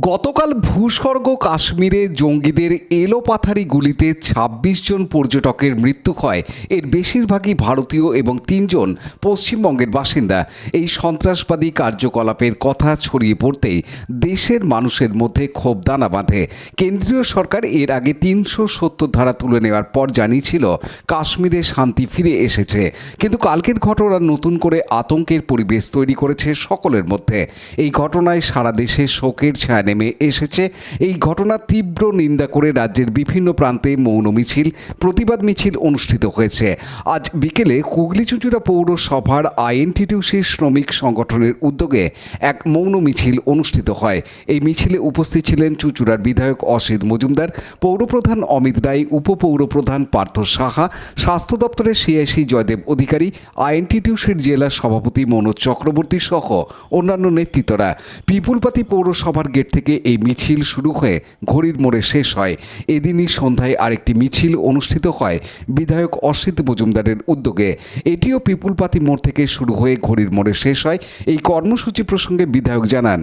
গতকাল ভূস্বর্গ কাশ্মীরে জঙ্গিদের এলোপাথারি গুলিতে ২৬ জন পর্যটকের মৃত্যু হয়। এর বেশিরভাগই ভারতীয় এবং তিনজন পশ্চিমবঙ্গের বাসিন্দা। এই সন্ত্রাসবাদী কার্যকলাপের কথা ছড়িয়ে পড়তেই দেশের মানুষের মধ্যে ক্ষোভ দানা বাঁধে। কেন্দ্রীয় সরকার এর আগে তিনশো সত্তর ধারা তুলে নেওয়ার পর জানিয়েছিল, কাশ্মীরে শান্তি ফিরে এসেছে। কিন্তু কালকের ঘটনা নতুন করে আতঙ্কের পরিবেশ তৈরি করেছে সকলের মধ্যে। এই ঘটনায় সারা দেশে শোকের ছায়া নেমে এসেছে। এই ঘটনার তীব্র নিন্দা করে রাজ্যের বিভিন্ন প্রান্তে মৌন মিছিল, প্রতিবাদ মিছিল অনুষ্ঠিত হয়েছে। আজ বিকেলে হুগলি চুচুড়া পৌরসভার আইএনটিটিউসি শ্রমিক সংগঠনের উদ্যোগে এক মৌন মিছিল অনুষ্ঠিত হয়। এই মিছিলে উপস্থিত ছিলেন চুচুড়ার বিধায়ক অসিত মজুমদার, পৌরপ্রধান অমিত রায়, উপপৌরপ্রধান পার্থ সাহা, স্বাস্থ্য দপ্তরের সিআইসি জয়দেব অধিকারী, আইএনটিটিউসির জেলা সভাপতি মনোজ চক্রবর্তী সহ অন্যান্য নেতৃত্বরা। পিপুলপাতি পৌরসভার গেট থেকে এই মিছিল শুরু হয়ে ঘড়ির মোড়ে শেষ হয়। এদিনই সন্ধ্যায় আরেকটি মিছিল অনুষ্ঠিত হয় বিধায়ক অসিত মজুমদারের উদ্যোগে। এটিও পিপুলপাতি মোড় থেকে শুরু হয়ে ঘড়ির মোড়ে শেষ হয়। এই কর্মসূচি প্রসঙ্গে বিধায়ক জানান।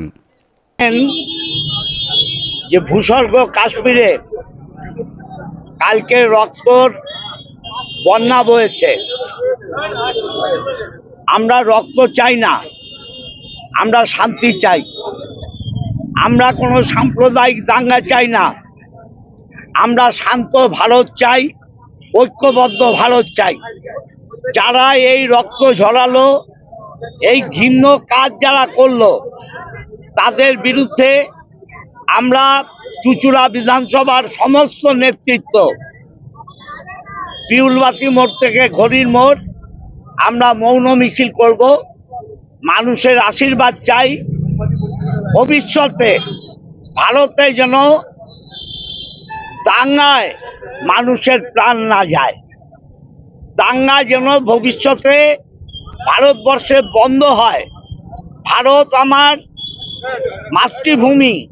যে ভূস্বর্গ কাশ্মীরে কালকে রক্তর বন্যা বয়েছে। আমরা রক্ত চাই না, আমরা শান্তি চাই। আমরা কোনো সাম্প্রদায়িক দাঙ্গা চাই না। আমরা শান্ত ভারত চাই, ঐক্যবদ্ধ ভারত চাই। যারা এই রক্ত ঝরালো, এই ঘৃণ্য কাজ যারা করল, তাদের বিরুদ্ধে আমরা চুচুড়া বিধানসভার সমস্ত নেতৃত্ব, পিউলবাতি মোড় থেকে ঘড়ির মোড়, আমরা মৌন মিছিল করব। মানুষের আশীর্বাদ চাই। ভবিষ্যতে ভারতে যেন দাঙ্গায় মানুষের প্রাণ না যায়। দাঙ্গা যেন ভবিষ্যতে ভারতবর্ষে বন্ধ হয়। ভারত আমার মাতৃভূমি।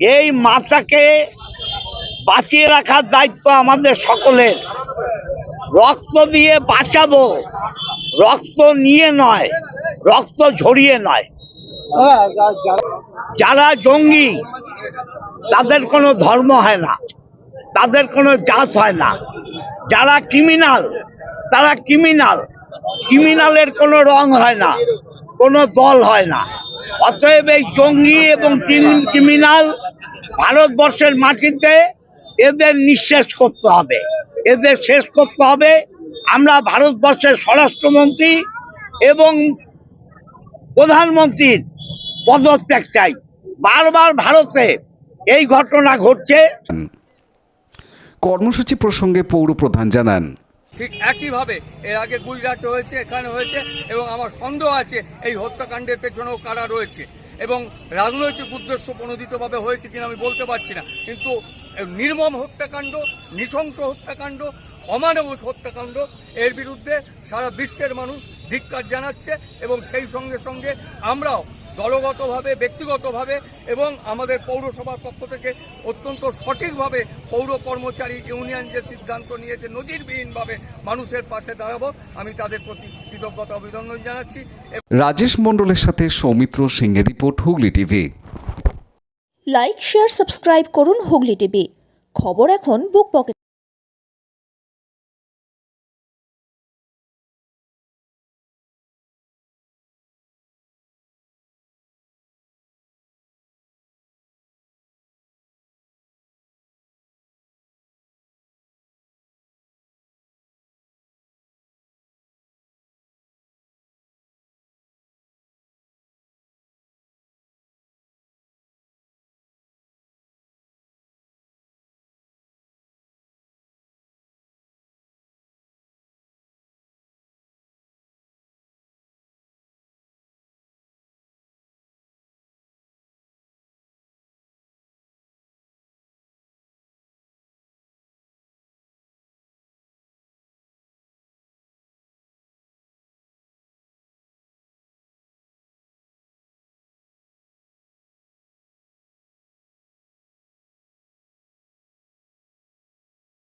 এই মাতাকে বাঁচিয়ে রাখার দায়িত্ব আমাদের সকলের। রক্ত দিয়ে বাঁচাবো। রক্ত নিয়ে নয়, রক্ত ঝরিয়ে নয়। যারা জঙ্গি, তাদের কোনো ধর্ম হয় না। তাদের কোনো জাত হয় না। যারা ক্রিমিনাল তারা ক্রিমিনাল ক্রিমিনালের কোনো রং হয় না, কোনো দল হয় না। অতএব এই জঙ্গি এবং ক্রিমিনাল ভারতবর্ষের মাটিতে এদের নিঃশেষ করতে হবে। এদের শেষ করতে হবে। আমরা ভারতবর্ষের স্বরাষ্ট্রমন্ত্রী এবং প্রধানমন্ত্রীর পদত্যাগ চাই। বারবার ভারতে এই ঘটনা ঘটছে। কর্মসূচি প্রসঙ্গে পৌরপ্রধান জানান ঠিক একইভাবে এর আগে গুজরাটে হয়েছে এখানে হয়েছে এবং আমার সন্দেহ আছে এই হত্যাকাণ্ডের পেছনেও কারা রয়েছে। এবং রাজনৈতিক উদ্দেশ্য প্রণোদিতভাবে হয়েছে কিনা আমি বলতে পারছি না। কিন্তু নির্মম হত্যাকাণ্ড নৃশংস হত্যাকাণ্ড অমানবিক হত্যাকাণ্ড এর বিরুদ্ধে সারা বিশ্বের মানুষ ধিক্কার জানাচ্ছে এবং সেই সঙ্গে সঙ্গে আমরাও দলগতভাবে ব্যক্তিগতভাবে এবং আমাদের পৌরসভার পক্ষ থেকে অত্যন্ত সঠিকভাবে পৌর কর্মচারী ইউনিয়ন যে সিদ্ধান্ত নিয়েছে নজিরবিহীনভাবে মানুষের পাশে দাঁড়াবো আমি তাদের প্রতি কৃতজ্ঞতা অভিনন্দন জানাচ্ছি। রাজেশ মণ্ডলের সাথে সৌমিত্র সিংহের report Hooghly TV. Like share subscribe করুন হুগলি টিভি। খবর এখন বুক পকেট